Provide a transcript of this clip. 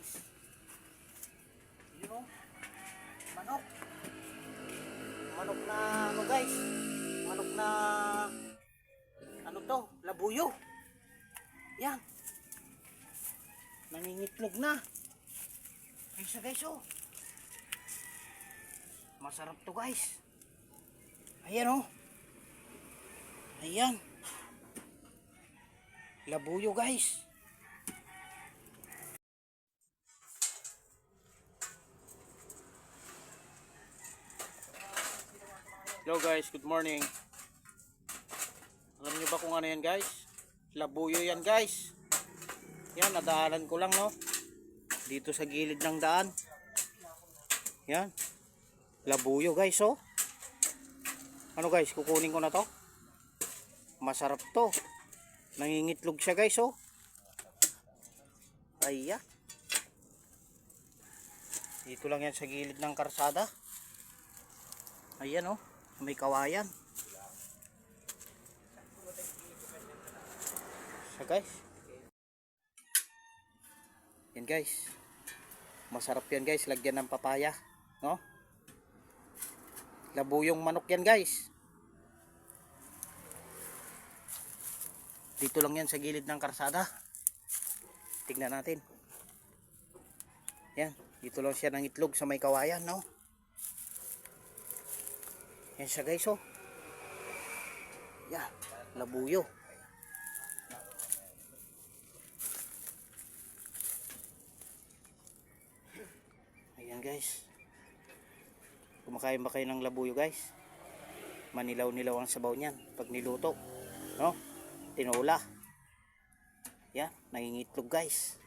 guys. Yun o. Manok. Manok na ano guys. Manok na ano to? Labuyo. Yan. Nangingitlog na. Ay siya guys oh. Masarap to guys. Ayan oh. Ayan. Labuyo guys. Hello guys, good morning. Alam niyo ba kung ano yan guys? Labuyo yan guys. Yan, nadaanan ko lang no. Dito sa gilid ng daan. Yan. Labuyo guys oh. Ano guys, kukunin ko na to. Masarap to. Nangingitlog siya guys oh. Ayya. Dito lang yan sa gilid ng karsada. Ayan oh, may kawayan. So guys. Yan guys. Masarap yan guys, lagyan ng papaya, no? Labuyong manok yan guys. Dito lang yan sa gilid ng karsada. Tignan natin. Yan, dito lang siya ng itlog sa may kawayan, no? Yan siya guys oh. Yan, labuyo. Ayan guys. Kumakain ba kayo ng labuyo guys? Manilaw-nilaw ang sabaw niyan pag niluto. No? Tinula. Yan, nangingitlog guys.